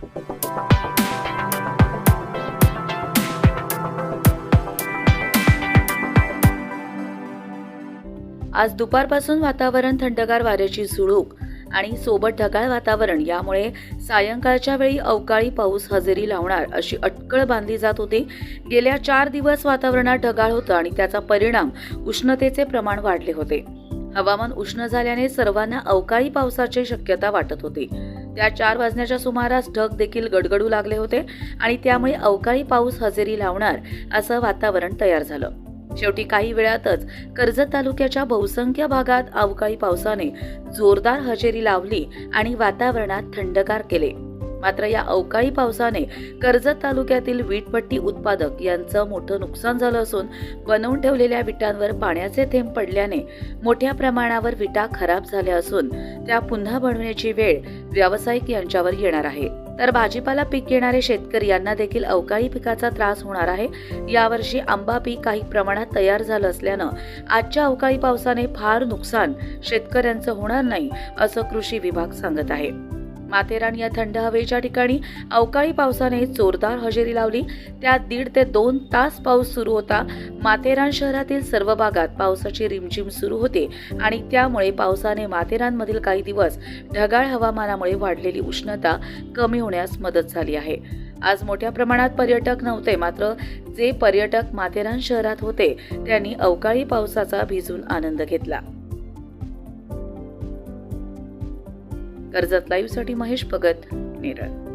आज दुपारपासून वातावरण थंडगार वाऱ्याची झुळूक आणि सोबत ढगाळ वातावरण. यामुळे सायंकाळच्या वेळी अवकाळी पाऊस हजेरी लावणार अशी अटकळ बांधली जात होती. गेल्या चार दिवस वातावरणात ढगाळ होतं आणि त्याचा परिणाम उष्णतेचे प्रमाण वाढले होते. हवामान उष्ण झाल्याने सर्वांना अवकाळी पावसाची शक्यता वाटत होती. त्या चार वाजण्याच्या सुमारास ढग देखील गडगडू लागले होते आणि त्यामुळे अवकाळी पाऊस हजेरी लावणार असं वातावरण तयार झालं. शेवटी काही वेळातच कर्जत तालुक्याच्या बहुसंख्य भागात अवकाळी पावसाने जोरदार हजेरी लावली आणि वातावरणात थंडगार केले. मात्र या अवकाळी पावसाने कर्जत तालुक्यातील वीटपट्टी उत्पादक यांचं मोठं नुकसान झालं असून बनवून ठेवलेल्या विटांवर पाण्याचे थेंब पडल्याने मोठ्या प्रमाणावर विटा खराब झाल्या असून त्या पुन्हा बनवण्याची वेळ व्यावसायिक यांच्यावर येणार आहे. तर भाजीपाला पीक घेणारे शेतकरी यांना देखील अवकाळी पिकाचा त्रास होणार आहे. यावर्षी आंबा पीक काही प्रमाणात तयार झालं असल्यानं आजच्या अवकाळी पावसाने फार नुकसान शेतकऱ्यांचं होणार नाही असं कृषी विभाग सांगत आहे. माथेरान या थंड हवेच्या ठिकाणी अवकाळी पावसाने जोरदार हजेरी लावली. त्यात दीड ते दोन तास पाऊस सुरू होता. माथेरान शहरातील सर्व भागात पावसाची रिमझिम सुरू होते आणि त्यामुळे पावसाने माथेरानमधील काही दिवस ढगाळ हवामानामुळे वाढलेली उष्णता कमी होण्यास मदत झाली आहे. आज मोठ्या प्रमाणात पर्यटक नव्हते मात्र जे पर्यटक माथेरान शहरात होते त्यांनी अवकाळी पावसाचा भिजून आनंद घेतला. कर्जत लाईव्हसाठी महेश भगत नेरळ.